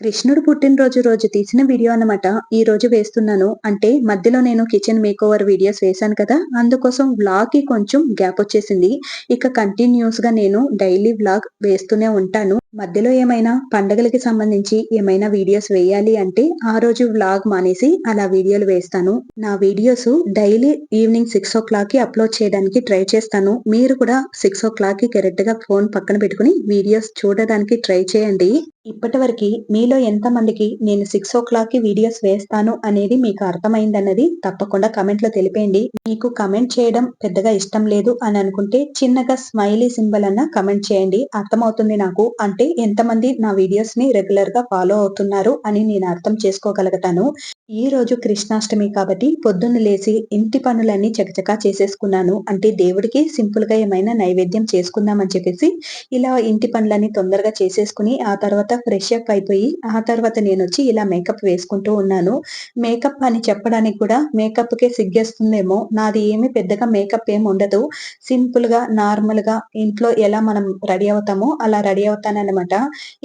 కృష్ణుడు పుట్టినరోజు రోజు తీసిన వీడియో అన్నమాట. ఈ రోజు వేస్తున్నాను. అంటే మధ్యలో నేను కిచెన్ మేక్ ఓవర్ వీడియోస్ వేశాను కదా. అందుకోసం వ్లాగ్కి కొంచెం గ్యాప్ వచ్చేసింది. ఇక కంటిన్యూస్గా నేను డైలీ వ్లాగ్ వేస్తూనే ఉంటాను. మధ్యలో ఏమైనా పండగలకి సంబంధించి ఏమైనా వీడియోస్ వేయాలి అంటే ఆ రోజు వ్లాగ్ మానేసి అలా వీడియోలు వేస్తాను. నా వీడియోస్ డైలీ ఈవినింగ్ సిక్స్ ఓ క్లాక్కి అప్లోడ్ చేయడానికి ట్రై చేస్తాను. మీరు కూడా సిక్స్ ఓ క్లాక్కి కరెక్ట్గా ఫోన్ పక్కన పెట్టుకుని వీడియోస్ చూడడానికి ట్రై చేయండి. ఇప్పటి వరకు మీలో ఎంత మందికి నేను సిక్స్ ఓ క్లాక్కి వీడియోస్ వేస్తాను అనేది మీకు అర్థమైందన్నది తప్పకుండా కమెంట్లో తెలిపేయండి. మీకు కమెంట్ చేయడం పెద్దగా ఇష్టం లేదు అని అనుకుంటే చిన్నగా స్మైలీ సింబల్ అన్న కమెంట్ చేయండి. అర్థమవుతుంది నాకు. అంటే ఎంతమంది నా వీడియోస్ని రెగ్యులర్గా ఫాలో అవుతున్నారు అని నేను అర్థం చేసుకోగలుగుతాను. ఈ రోజు కృష్ణాష్టమి కాబట్టి పొద్దున్న లేచి ఇంటి పనులన్నీ చకచకా చేసేసుకున్నాను. అంటే దేవుడికి సింపుల్గా ఏమైనా నైవేద్యం చేసుకుందామని చెప్పేసి ఇలా ఇంటి పనులన్నీ తొందరగా చేసేసుకుని ఆ తర్వాత ఫ్రెష్ అప్ అయిపోయి ఆ తర్వాత నేను వచ్చి ఇలా మేకప్ వేసుకుంటూ ఉన్నాను. మేకప్ అని చెప్పడానికి కూడా మేకప్ కే సిగ్గేస్తుందేమో. నాది ఏమి పెద్దగా మేకప్ ఏమి ఉండదు. సింపుల్గా నార్మల్గా ఇంట్లో ఎలా మనం రెడీ అవుతామో అలా రెడీ అవుతానని అనమాట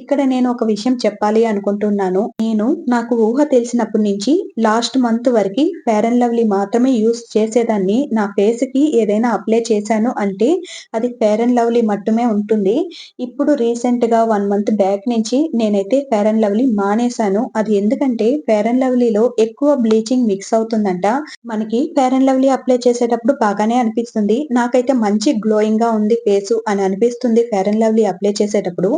ఇక్కడ నేను ఒక విషయం చెప్పాలి అనుకుంటున్నాను. నేను నాకు ఊహ తెలిసినప్పటి నుంచి లాస్ట్ మంత్ వరకు ఫేర్ అండ్ లవ్లీ మాత్రమే యూస్ చేసేదాన్ని. నా ఫేస్కి ఏదైనా అప్లై చేశాను అంటే అది ఫేర్ అండ్ లవ్లీ మట్టుమే ఉంటుంది. ఇప్పుడు రీసెంట్గా వన్ మంత్ బ్యాక్ నుంచి నేనైతే ఫేర్ అండ్ లవ్లీ మానేశాను. అది ఎందుకంటే ఫేర్ అండ్ లవ్లీలో ఎక్కువ బ్లీచింగ్ మిక్స్ అవుతుందంట. మనకి ఫేర్ అండ్ లవ్లీ అప్లై చేసేటప్పుడు బాగానే అనిపిస్తుంది. నాకైతే మంచి గ్లోయింగ్గా ఉంది ఫేస్ అని అనిపిస్తుంది ఫేర్ అండ్ లవ్లీ అప్లై చేసేటప్పుడు.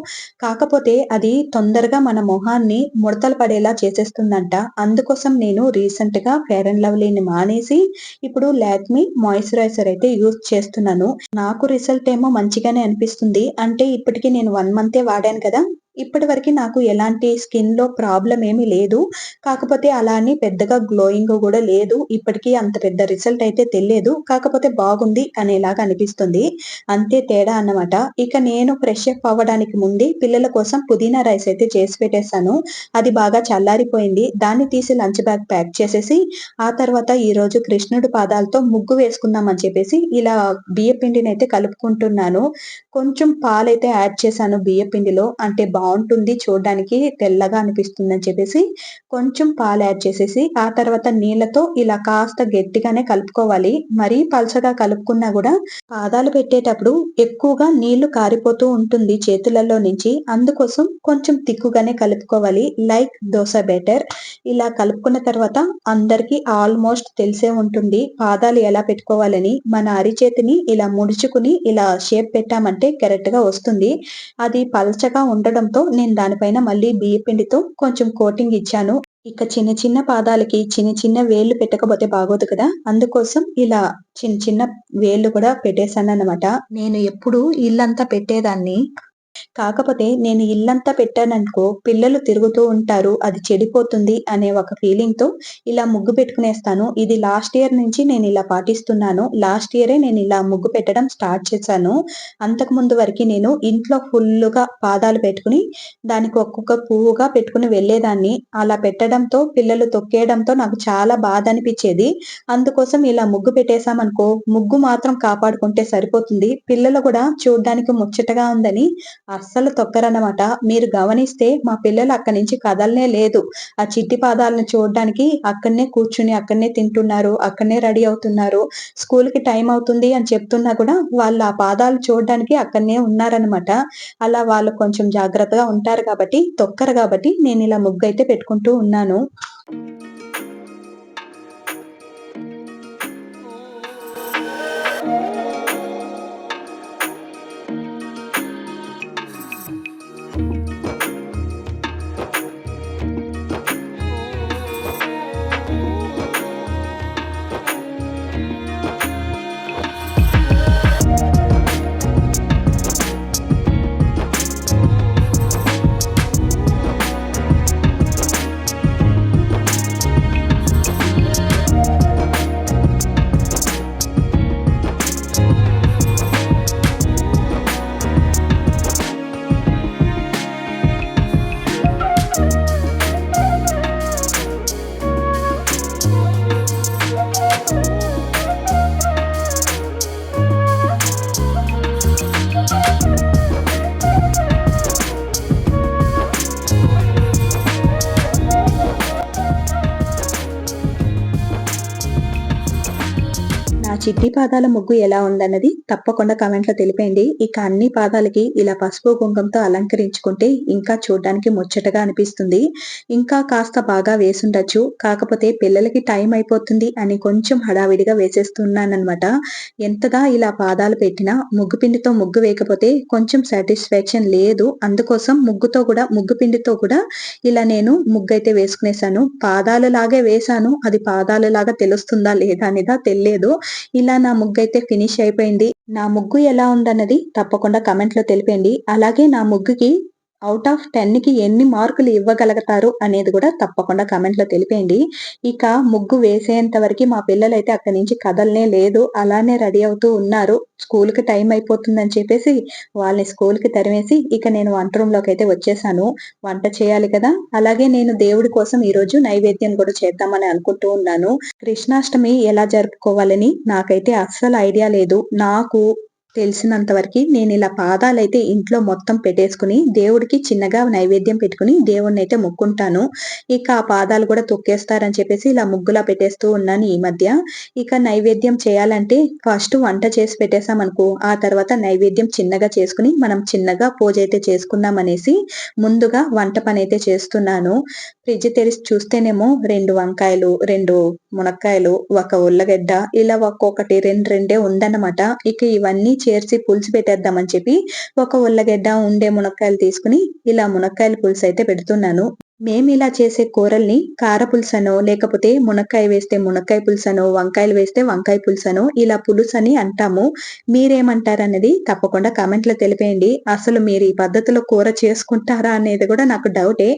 కాకపోతే అది తొందరగా మన మొహాన్ని ముడతలు పడేలా చేసేస్తుందంట. అందుకోసం నేను రీసెంట్గా ఫేర్ అండ్ లవ్లీని మానేసి ఇప్పుడు లాక్మీ మాయిశ్చరైజర్ అయితే యూజ్ చేస్తున్నాను. నాకు రిజల్ట్ ఏమో మంచిగానే అనిపిస్తుంది. అంటే ఇప్పటికి నేను వన్ మంతే వాడాను కదా. ఇప్పటి వరకు నాకు ఎలాంటి స్కిన్లో ప్రాబ్లం ఏమీ లేదు. కాకపోతే అలా అని పెద్దగా గ్లోయింగ్ కూడా లేదు. ఇప్పటికీ అంత పెద్ద రిజల్ట్ అయితే తెలియదు. కాకపోతే బాగుంది అనేలాగా అనిపిస్తుంది. అంతే తేడా అన్నమాట. ఇక నేను ఫ్రెష్ అప్ అవ్వడానికి ముందే పిల్లల కోసం పుదీనా రైస్ అయితే చేసి పెట్టేశాను. అది బాగా చల్లారిపోయింది. దాన్ని తీసి లంచ్ బ్యాగ్ ప్యాక్ చేసేసి ఆ తర్వాత ఈ రోజు కృష్ణుడి పాదాలతో ముగ్గు వేసుకుందాం అని చెప్పేసి ఇలా బియ్య పిండిని అయితే కలుపుకుంటున్నాను. కొంచెం పాలైతే యాడ్ చేశాను బియ్య పిండిలో అంటే బాగుంటుంది చూడడానికి తెల్లగా అనిపిస్తుంది అని చెప్పేసి కొంచెం పాలు యాడ్ చేసేసి ఆ తర్వాత నీళ్ళతో ఇలా కాస్త గట్టిగానే కలుపుకోవాలి. మరీ పలచగా కలుపుకున్నా కూడా పాదాలు పెట్టేటప్పుడు ఎక్కువగా నీళ్ళు కారిపోతూ ఉంటుంది చేతులలో నుంచి. అందుకోసం కొంచెం తిక్కుగానే కలుపుకోవాలి. లైక్ దోశ బెటర్ ఇలా కలుపుకున్న తర్వాత అందరికీ ఆల్మోస్ట్ తెలిసే ఉంటుంది పాదాలు ఎలా పెట్టుకోవాలని. మన అరిచేతిని ఇలా ముడుచుకుని ఇలా షేప్ పెట్టామంటే కరెక్ట్గా వస్తుంది. అది పలచగా ఉండడం ఉండడంతో నేను దానిపైన మళ్ళీ బియ్య పిండితో కొంచెం కోటింగ్ ఇచ్చాను. ఇక చిన్న చిన్న పాదాలకి చిన్న చిన్న వేళ్ళు పెట్టకపోతే బాగోదు కదా? అందుకోసం ఇలా చిన్న చిన్న వేళ్ళు కూడా పెట్టేశాను అన్నమాట నేను ఎప్పుడు ఇల్లంతా పెట్టేదాన్ని. కాకపోతే నేను ఇల్లంతా పెట్టాననుకో పిల్లలు తిరుగుతూ ఉంటారు అది చెడిపోతుంది అనే ఒక ఫీలింగ్తో ఇలా ముగ్గు పెట్టుకునేస్తాను. ఇది లాస్ట్ ఇయర్ నుంచి నేను ఇలా పాటిస్తున్నాను. లాస్ట్ ఇయరే నేను ఇలా ముగ్గు పెట్టడం స్టార్ట్ చేశాను. అంతకు ముందు వరకు నేను ఇంట్లో ఫుల్గా పాదాలు పెట్టుకుని దానికి ఒక్కొక్క పువ్వుగా పెట్టుకుని వెళ్ళేదాన్ని. అలా పెట్టడంతో పిల్లలు తొక్కేయడంతో నాకు చాలా బాధ అనిపించేది. అందుకోసం ఇలా ముగ్గు పెట్టేశామనుకో ముగ్గు మాత్రం కాపాడుకుంటే సరిపోతుంది. పిల్లలు కూడా చూడడానికి ముచ్చటగా ఉందని అస్సలు తొక్కరన్నమాట. మీరు గమనిస్తే మా పిల్లలు అక్కడి నుంచి కదలనే లేదు. ఆ చిట్టి పాదాలను చూడడానికి అక్కడనే కూర్చుని అక్కడనే తింటున్నారు అక్కడనే రెడీ అవుతున్నారు. స్కూల్కి టైం అవుతుంది అని చెప్తున్నా కూడా వాళ్ళు ఆ పాదాలు చూడడానికి అక్కడనే ఉన్నారనమాట అలా వాళ్ళు కొంచెం జాగ్రత్తగా ఉంటారు కాబట్టి తొక్కరు కాబట్టి నేను ఇలా ముగ్గు అయితే పెట్టుకుంటూ ఉన్నాను. చిట్టి పాదాల ముగ్గు ఎలా ఉందన్నది తప్పకుండా కామెంట్లో తెలిపేయండి. ఇక అన్ని పాదాలకి ఇలా పసుపు కుంకంతో అలంకరించుకుంటే ఇంకా చూడడానికి ముచ్చటగా అనిపిస్తుంది. ఇంకా కాస్త బాగా వేసుండొచ్చు. కాకపోతే పిల్లలకి టైం అయిపోతుంది అని కొంచెం హడావిడిగా వేసేస్తున్నానమాట ఎంతగా ఇలా పాదాలు పెట్టినా ముగ్గు పిండితో ముగ్గు వేయకపోతే కొంచెం సాటిస్ఫాక్షన్ లేదు. అందుకోసం ముగ్గుతో కూడా ముగ్గు పిండితో కూడా ఇలా నేను ముగ్గు అయితే వేసుకునేసాను పాదాలు లాగే వేసాను అది పాదాలు లాగా తెలుస్తుందా లేదా అనేదా తెలియదు. ఇలా నా ముగ్గు అయితే ఫినిష్ అయిపోయింది. నా ముగ్గు ఎలా ఉందన్నది తప్పకుండా కమెంట్లో లో అలాగే నా ముగ్గుకి అవుట్ ఆఫ్ టెన్కి ఎన్ని మార్కులు ఇవ్వగలుగుతారు అనేది కూడా తప్పకుండా కమెంట్లో తెలిపేయండి. ఇక ముగ్గు వేసేంత వరకు మా పిల్లలు అయితే అక్కడి నుంచి కదలనే లేదు. అలానే రెడీ అవుతూ ఉన్నారు. స్కూల్కి టైం అయిపోతుందని చెప్పేసి వాళ్ళని స్కూల్కి తరిమేసి ఇక నేను వంట రూమ్లోకి అయితే వచ్చేసాను. వంట చేయాలి కదా. అలాగే నేను దేవుడి కోసం ఈరోజు నైవేద్యం కూడా చేద్దామని అనుకుంటూ ఉన్నాను. కృష్ణాష్టమి ఎలా జరుపుకోవాలని నాకైతే అస్సలు ఐడియా లేదు. నాకు తెలిసినంత వరకు నేను ఇలా పాదాలైతే ఇంట్లో మొత్తం పెట్టేసుకుని దేవుడికి చిన్నగా నైవేద్యం పెట్టుకుని దేవుడిని అయితే మొక్కుంటాను. ఇక ఆ పాదాలు కూడా తొక్కేస్తారని చెప్పేసి ఇలా ముగ్గులా పెట్టేస్తూ ఉన్నాను ఈ మధ్య. ఇక నైవేద్యం చేయాలంటే ఫస్ట్ వంట చేసి పెట్టేసాం అనుకో ఆ తర్వాత నైవేద్యం చిన్నగా చేసుకుని మనం చిన్నగా పూజ అయితే చేసుకుందాం అనేసి ముందుగా వంట పని అయితే చేస్తున్నాను. ఫ్రిడ్జ్ తెరిచి చూస్తేనేమో రెండు వంకాయలు రెండు మునక్కాయలు ఒక ఉల్లగడ్డ ఇలా ఒక్కొక్కటి రెండు రెండే ఉందన్నమాట. ఇక ఇవన్నీ చేర్చి పులుసు పెట్టేద్దామని చెప్పి ఒక ఉల్లగడ్డ ఉండే మునక్కాయలు తీసుకుని ఇలా మునక్కాయల పులుసు అయితే పెడుతున్నాను. మేము ఇలా చేసే కూరల్ని కార పులుసనో లేకపోతే మునక్కాయ వేస్తే మునక్కాయ పులుసనో వంకాయలు వేస్తే వంకాయ పులుసనో ఇలా పులుసు అని అంటాము. మీరేమంటారన్నది తప్పకుండా కామెంట్లో తెలిపేయండి. అసలు మీరు ఈ పద్ధతిలో కూర చేసుకుంటారా అనేది కూడా నాకు డౌటే.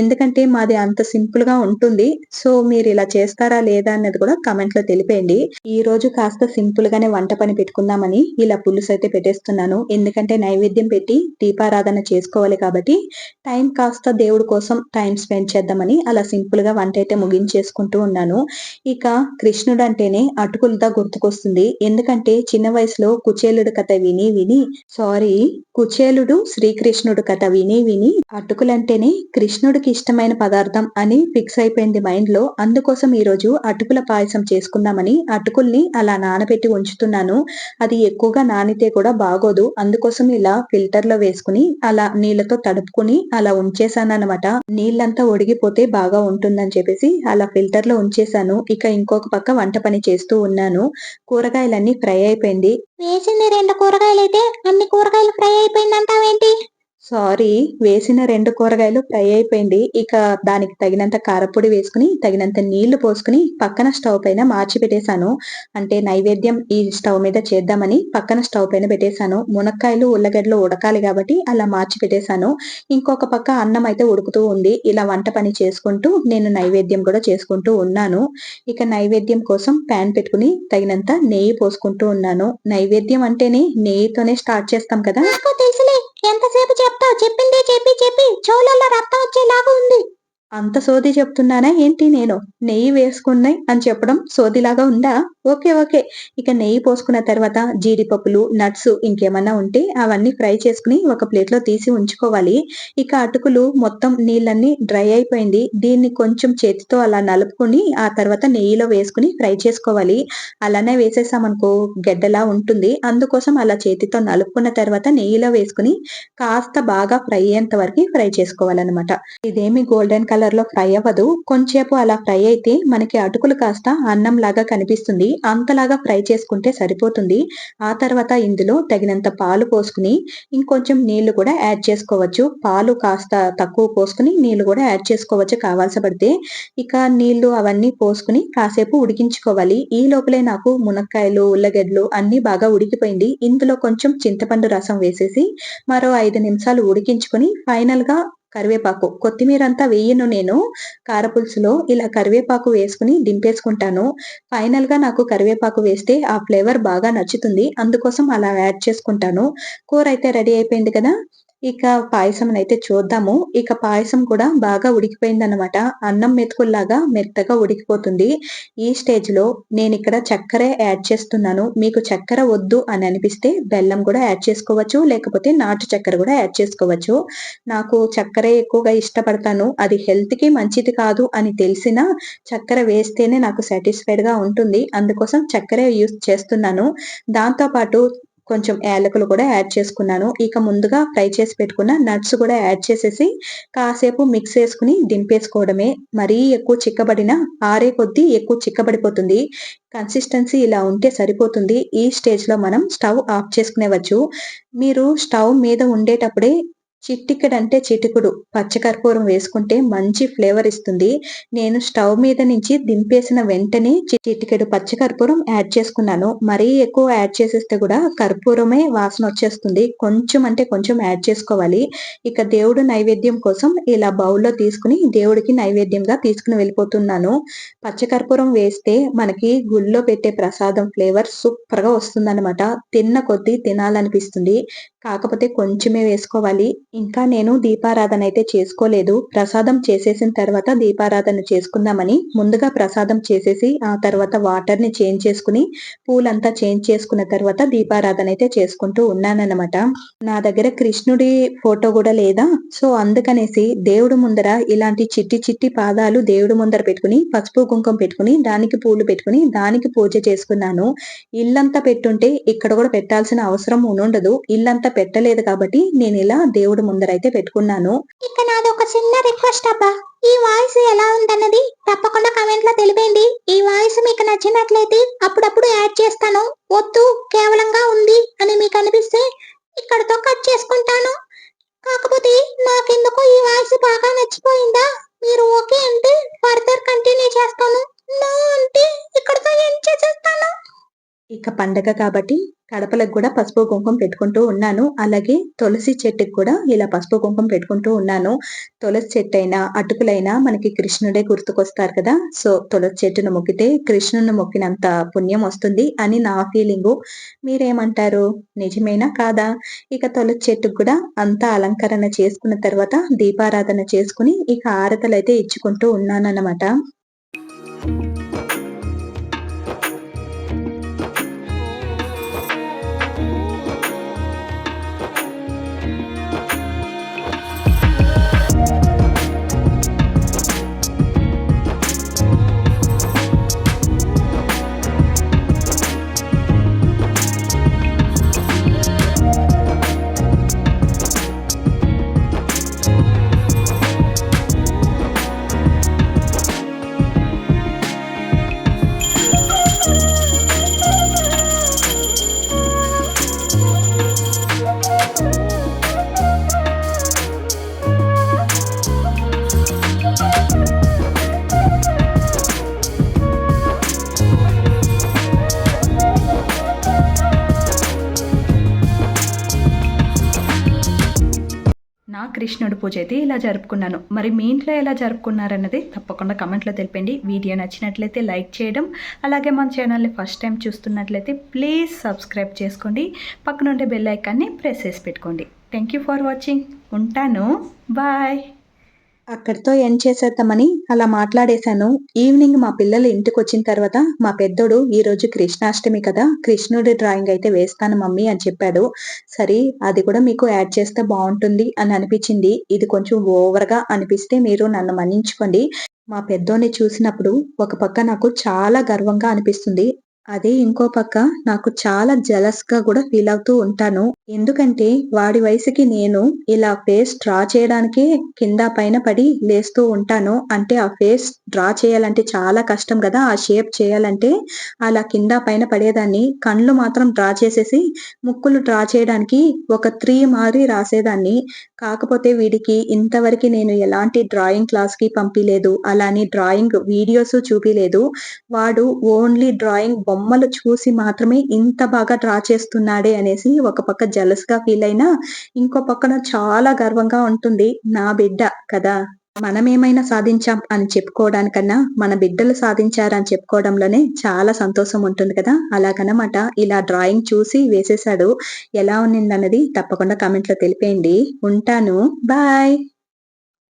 ఎందుకంటే మాది అంత సింపుల్గా ఉంటుంది. సో మీరు ఇలా చేస్తారా లేదా అనేది కూడా కామెంట్లో తెలిపేయండి. ఈ రోజు కాస్త సింపుల్ గానే వంట పని పెట్టుకుందామని ఇలా పులుసు అయితే పెట్టేస్తున్నాను. ఎందుకంటే నైవేద్యం పెట్టి దీపారాధన చేసుకోవాలి కాబట్టి టైం కాస్త దేవుడి కోసం టైం స్పెండ్ చేద్దామని అలా సింపుల్గా వంట అయితే ముగించేసుకుంటూ ఉన్నాను. ఇక కృష్ణుడు అంటేనే అటుకులతో గుర్తుకొస్తుంది. ఎందుకంటే చిన్న వయసులో కుచేలుడు కథ విని విని సారీ కుచేలుడు శ్రీకృష్ణుడు కథ విని విని అటుకులంటేనే కృష్ణుడికి ఇష్టమైన పదార్థం అని ఫిక్స్ అయిపోయింది మైండ్లో. అందుకోసం ఈ రోజు అటుకుల పాయసం చేసుకుందామని అటుకుల్ని అలా నానబెట్టి ఉంచుతున్నాను. అది ఎక్కువగా నానితే కూడా బాగోదు. అందుకోసం ఇలా ఫిల్టర్లో వేసుకుని అలా నీళ్ళతో తడుపుకుని అలా ఉంచేసాను నీళ్ళంతా ఒడిగిపోతే బాగా ఉంటుందని చెప్పేసి అలా ఫిల్టర్లో ఉంచేసాను ఇక ఇంకొక పక్క వంట పని చేస్తూ ఉన్నాను. కూరగాయలన్నీ ఫ్రై అయిపోయింది. వేసింది రెండు కూరగాయలు అయితే అన్ని కూరగాయలు ఫ్రై అయిపోయిందంటావేంటి? సారీ వేసిన రెండు కూరగాయలు ఫ్రై అయిపోయింది. ఇక దానికి తగినంత కారపొడి వేసుకుని తగినంత నీళ్ళు పోసుకుని పక్కన స్టవ్ పైన మార్చి పెట్టేశాను అంటే నైవేద్యం ఈ స్టవ్ మీద చేద్దామని పక్కన స్టవ్ పైన పెట్టేశాను. మునక్కాయలు ఉల్లగడ్డలు ఉడకాలి కాబట్టి అలా మార్చి పెట్టేశాను ఇంకొక పక్క అన్నం అయితే ఉడుకుతూ ఉంది. ఇలా వంట పని చేసుకుంటూ నేను నైవేద్యం కూడా చేసుకుంటూ ఉన్నాను. ఇక నైవేద్యం కోసం ప్యాన్ పెట్టుకుని తగినంత నెయ్యి పోసుకుంటూ ఉన్నాను. నైవేద్యం అంటేనే నెయ్యితోనే స్టార్ట్ చేస్తాం కదా? ఎంతసేపు చెప్తావు? చెప్పిందే చెప్పి చెప్పి చెవులలో రక్తం వచ్చేలాగా ఉంది. అంత సోది చెప్తున్నానా ఏంటి నేను? నెయ్యి వేసుకున్నాయి అని చెప్పడం సోదిలాగా ఉందా? Okay okay. ఇక నెయ్యి పోసుకున్న తర్వాత జీడిపప్పులు నట్స్ ఇంకేమన్నా ఉంటే అవన్నీ ఫ్రై చేసుకుని ఒక ప్లేట్లో తీసి ఉంచుకోవాలి. ఇక అటుకులు మొత్తం నీళ్ళన్నీ డ్రై అయిపోయింది. దీన్ని కొంచెం చేతితో అలా నలుపుకుని ఆ తర్వాత నెయ్యిలో వేసుకుని ఫ్రై చేసుకోవాలి. అలానే వేసేసామనుకో గడ్డలా ఉంటుంది. అందుకోసం అలా చేతితో నలుపుకున్న తర్వాత నెయ్యిలో వేసుకుని కాస్త బాగా ఫ్రై అయ్యేంత వరకు ఫ్రై చేసుకోవాలన్నమాట. ఇదేమి గోల్డెన్ కలర్ లో ఫ్రై అవ్వదు. కొంచెంసేపు అలా ఫ్రై అయితే మనకి అటుకులు కాస్త అన్నం లాగా కనిపిస్తుంది. అంతలాగా ఫ్రై చేసుకుంటే సరిపోతుంది. ఆ తర్వాత ఇందులో తగినంత పాలు పోసుకుని ఇంకొంచెం నీళ్ళు కూడా యాడ్ చేసుకోవచ్చు. పాలు కాస్త తక్కువ పోసుకుని నీళ్ళు కూడా యాడ్ చేసుకోవచ్చు కావాల్సి పడితే ఇక నీళ్ళు అవన్నీ పోసుకుని కాసేపు ఉడికించుకోవాలి. ఈ లోపలే నాకు మునక్కాయలు ఉల్లగడ్డలు అన్ని బాగా ఉడికిపోయింది. ఇందులో కొంచెం చింతపండు రసం వేసేసి మరో ఐదు నిమిషాలు ఉడికించుకొని ఫైనల్గా కరివేపాకు. కొత్తిమీర అంతా వేయను నేను. కారపులుసులో ఇలా కరివేపాకు వేసుకుని దింపేసుకుంటాను. ఫైనల్గా నాకు కరివేపాకు వేస్తే ఆ ఫ్లేవర్ బాగా నచ్చుతుంది. అందుకోసం అలా యాడ్ చేసుకుంటాను. కూర అయితే రెడీ అయిపోయింది కదా? ఇక పాయసం అయితే చూద్దాము. ఇక పాయసం కూడా బాగా ఉడికిపోయిందనమాట. అన్నం మెతుకుల్లాగా మెత్తగా ఉడికిపోతుంది. ఈ స్టేజ్‌లో ఇక్కడ చక్కెర యాడ్ చేస్తున్నాను. మీకు చక్కెర వద్దు అని అనిపిస్తే బెల్లం కూడా యాడ్ చేసుకోవచ్చు. లేకపోతే నాటు చక్కెర కూడా యాడ్ చేసుకోవచ్చు. నాకు చక్కెర ఎక్కువగా ఇష్టపడతాను. అది హెల్త్‌కి మంచిది కాదు అని తెలిసినా చక్కెర వేస్తేనే నాకు సాటిస్ఫైడ్‌గా ఉంటుంది. అందుకోసం చక్కెరే యూస్ చేస్తున్నాను. దాంతో పాటు కొంచెం యాలకులు కూడా యాడ్ చేసుకున్నాను. ఇక ముందుగా ఫ్రై చేసి పెట్టుకున్న నట్స్ కూడా యాడ్ చేసేసి కాసేపు మిక్స్ వేసుకుని దింపేసుకోవడమే. మరీ ఎక్కువ చిక్కబడిన ఆరే కొద్దీ ఎక్కువ చిక్కబడిపోతుంది. కన్సిస్టెన్సీ ఇలా ఉంటే సరిపోతుంది. ఈ స్టేజ్‌లో మనం స్టవ్ ఆఫ్ చేసుకునేవచ్చు. మీరు స్టవ్ మీద ఉండేటప్పుడే చిట్టికడంటే చిటికుడు పచ్చకర్పూరం వేసుకుంటే మంచి ఫ్లేవర్ ఇస్తుంది. నేను స్టవ్ మీద నుంచి దింపేసిన వెంటనే చి చిటికెడు పచ్చకర్పూరం యాడ్ చేసుకున్నాను. మరీ ఎక్కువ యాడ్ చేసేస్తే కూడా కర్పూరమే వాసన వచ్చేస్తుంది. కొంచెం అంటే కొంచెం యాడ్ చేసుకోవాలి. ఇక దేవుడు నైవేద్యం కోసం ఇలా బౌల్‌లో తీసుకొని దేవుడికి నైవేద్యంగా తీసుకుని వెళ్ళిపోతున్నాను. పచ్చకర్పూరం వేస్తే మనకి గుళ్ళో పెట్టే ప్రసాదం ఫ్లేవర్ సూపర్‌గా వస్తుందనమాట. తిన్న కొద్దీ తినాలనిపిస్తుంది. కాకపోతే కొంచెమే వేసుకోవాలి. ఇంకా నేను దీపారాధన అయితే చేసుకోలేదు. ప్రసాదం చేసేసిన తర్వాత దీపారాధన చేసుకుందామని ముందుగా ప్రసాదం చేసేసి ఆ తర్వాత వాటర్‌ని చేంజ్ చేసుకుని పూలంతా చేంజ్ చేసుకున్న తర్వాత దీపారాధన అయితే చేసుకుంటూ ఉన్నానన్నమాట నా దగ్గర కృష్ణుడి ఫోటో కూడా లేదా సో అందుకనేసి దేవుడి ముందర ఇలాంటి చిట్టి చిట్టి పాదాలు దేవుడి ముందర పెట్టుకొని పసుపు, కుంకుమ పెట్టుకొని దానికి పూలు పెట్టుకుని దానికి పూజ చేసుకున్నాను. ఇల్లంతా పెట్టుంటే ఇక్కడ కూడా పెట్టాల్సిన అవసరం ఉండదు ఇల్లంతా పెట్టలేదు కాబట్టి నేను ఇలా దేవుడు ముందరైతే పెట్టుకున్నాను. ఇక నాదొక చిన్న రిక్వెస్ట్ అబ్బా. ఈ వాయిస్ ఎలా ఉందన్నది తప్పకుండా కామెంట్‌లో తెలిపేయండి. ఈ వాయిస్ మీకు నచ్చినట్లయితే అప్పుడప్పుడు యాడ్ చేస్తాను. వద్దు కేవలంగా ఉంది అని మీకు అనిపిస్తే ఇక్కడితో కట్ చేసుకుంటాను. కాకపోతే నాకెందుకో ఈ వాయిస్ బాగా నచ్చిపోయిందా? మీరు ఓకే అంటే ఫర్దర్ కంటిన్యూ చేస్తాను. నో అంటే ఇక్కడితో ఎండ్ చేసేస్తాను. ఇక పండగ కాబట్టి కడపలకు కూడా పసుపు, కుంకుమ పెట్టుకుంటూ ఉన్నాను. అలాగే తులసి చెట్టుకి కూడా ఇలా పసుపు, కుంకుమ పెట్టుకుంటూ ఉన్నాను. తులసి చెట్టు అయినా అటుకులైనా మనకి కృష్ణుడే గుర్తుకొస్తారు కదా! సో తులసి చెట్టును మొక్కితే కృష్ణుడిని మొక్కినంత పుణ్యం వస్తుంది అని నా ఫీలింగు. మీరేమంటారు? నిజమేనా? కాదా? ఇక తులసి చెట్టుకు కూడా అంతా అలంకరణ చేసుకున్న తర్వాత దీపారాధన చేసుకొని ఇక హారతులైతే ఇచ్చుకుంటూ ఉన్నానన్నమాట. కృష్ణుడి పూజ అయితే ఇలా జరుపుకున్నాను. మరి మీ ఇంట్లో ఎలా జరుపుకున్నారన్నది తప్పకుండా కమెంట్లో తెలిపండి. వీడియో నచ్చినట్లయితే లైక్ చేయడం, అలాగే మన ఛానల్‌ని ఫస్ట్ టైం చూస్తున్నట్లయితే ప్లీజ్ సబ్స్క్రైబ్ చేసుకోండి. పక్కనుండే బెల్ ఐకాన్‌ని ప్రెస్ చేసి పెట్టుకోండి. Thank you for watching. ఉంటాను. బాయ్. అక్కడితో ఎండ్ చేసేద్దామని అలా మాట్లాడేశాను. ఈవినింగ్ మా పిల్లలు ఇంటికి వచ్చిన తర్వాత మా పెద్దోడు ఈరోజు కృష్ణాష్టమి కదా! కృష్ణుడి డ్రాయింగ్ అయితే వేస్తాను మమ్మీ అని చెప్పాడు. సరే అది కూడా మీకు యాడ్ చేస్తే బాగుంటుంది అని అనిపించింది. ఇది కొంచెం ఓవర్‌గా అనిపిస్తే మీరు నన్ను మన్నించుకోండి. మా పెద్దోని చూసినప్పుడు ఒక పక్క నాకు చాలా గర్వంగా అనిపిస్తుంది. అదే ఇంకో పక్క నాకు చాలా జెలస్‌గా కూడా ఫీల్ అవుతూ ఉంటాను. ఎందుకంటే వాడి వయసుకి నేను ఇలా ఫేస్ డ్రా చేయడానికే కింద పైన పడి లేస్తూ ఉంటాను. అంటే ఆ ఫేస్ డ్రా చేయాలంటే చాలా కష్టం కదా ఆ షేప్ చేయాలంటే అలా కింద పైన పడేదాన్ని. కళ్ళు మాత్రం డ్రా చేసేసి ముక్కులు డ్రా చేయడానికి ఒక త్రీ మారి రాసేదాన్ని. కాకపోతే వీడికి ఇంతవరకు నేను ఎలాంటి డ్రాయింగ్ క్లాస్కి పంపిలేదు. అలా అని డ్రాయింగ్ వీడియోస్ చూపిలేదు వాడు ఓన్లీ డ్రాయింగ్ బొమ్మలు చూసి మాత్రమే ఇంత బాగా డ్రా చేస్తున్నాడే అనేసి ఒక పక్క జెలస్‌గా ఫీల్ అయినా, ఇంకో పక్కన చాలా గర్వంగా ఉంటుంది. నా బిడ్డ కదా! మనమేమైనా సాధించాం అని చెప్పుకోవడానికన్నా మన బిడ్డలు సాధించారని చెప్పుకోవడంలోనే చాలా సంతోషం ఉంటుంది కదా అలాగనమాట ఇలా డ్రాయింగ్ చూసి వేసేసాడు ఎలా ఉన్నిందన్నది తప్పకుండా కామెంట్లో తెలిపేయండి ఉంటాను బాయ్